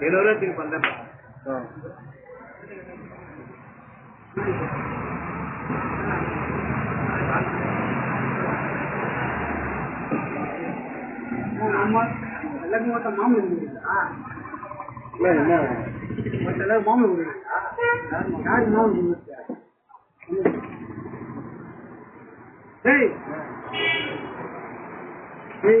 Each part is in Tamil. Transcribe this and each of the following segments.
ಕೆಲವರೇ ತಿರುಗಿ ಬಂದ ಎಲ್ಲರಿಗೂ ಮತ್ತೆ ಮಾಮೂಲಿ ಮತ್ತೆಲ್ಲರೂ ಮಾಮೂಲಿ ಯಾರು ಮಾಮೂಲಿ Hey! Hey!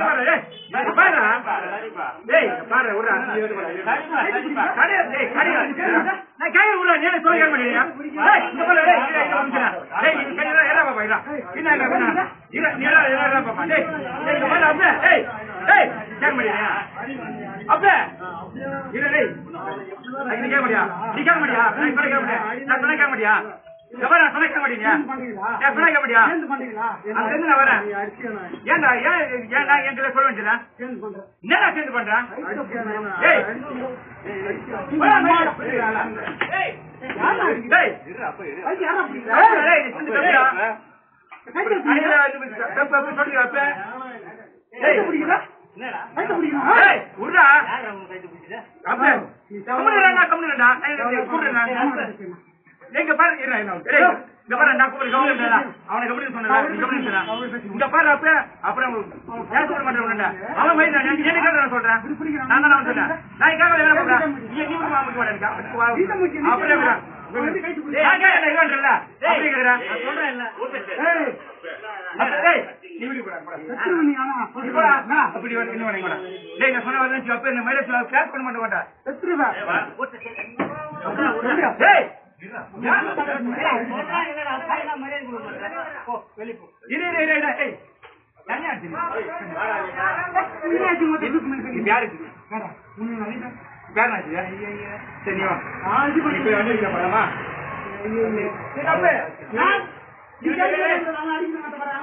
பாரு என்னடா? டேய் பாரு ஒரு கடையா டேய் கடையா நான் கேக்க உள்ள நீ சொல்ல கேட்க மாட்டீங்க டேய் இந்த போல டேய் இது இது வந்துடா டேய் இது கடையா ஏறா பாப்பா ஏறா என்ன என்ன பண்ணா இர நீடா ஏறா பாப்பா டேய் டேய் இந்த போல அப்பே. டேய் டேய் கேட்க மாட்டீங்க அப்பே. இர டேய். நீ கேட்க மாட்டியா? நீ கேட்க மாட்டியா? நான் கேட்க மாட்டியா? நான் கேட்க மாட்டியா? எவரா செலக்ட் கபடியா செலக்ட் கபடியா அங்க இருந்து நான் வரேன். ஏண்டா ஏன் ஏண்டா சொன்னா கவனிக்கிறா சொல்றேன். நான் தான் சொன்னேன் நான் மாட்டேன்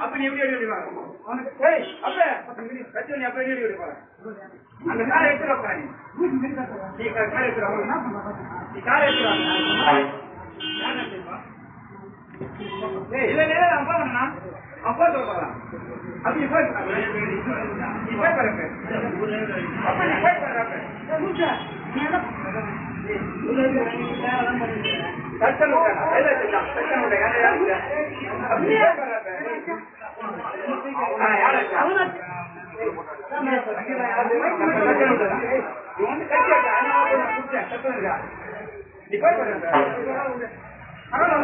அப்ப நீ எப்படி எப்படி அப்ப கட்சி அப்ப எப்படி எப்படி அந்த காரை எடுத்துருவாங்க நீ காரை எடுத்துருவாங்க நீ காரை எடுத்துருவாங்க அப்பா சொல்றான் அது இஃபைட் இஃபைட் பண்றாங்க அப்ப இஃபைட் பண்றாங்க மூச்சா டிபார்ட்மெண்ட்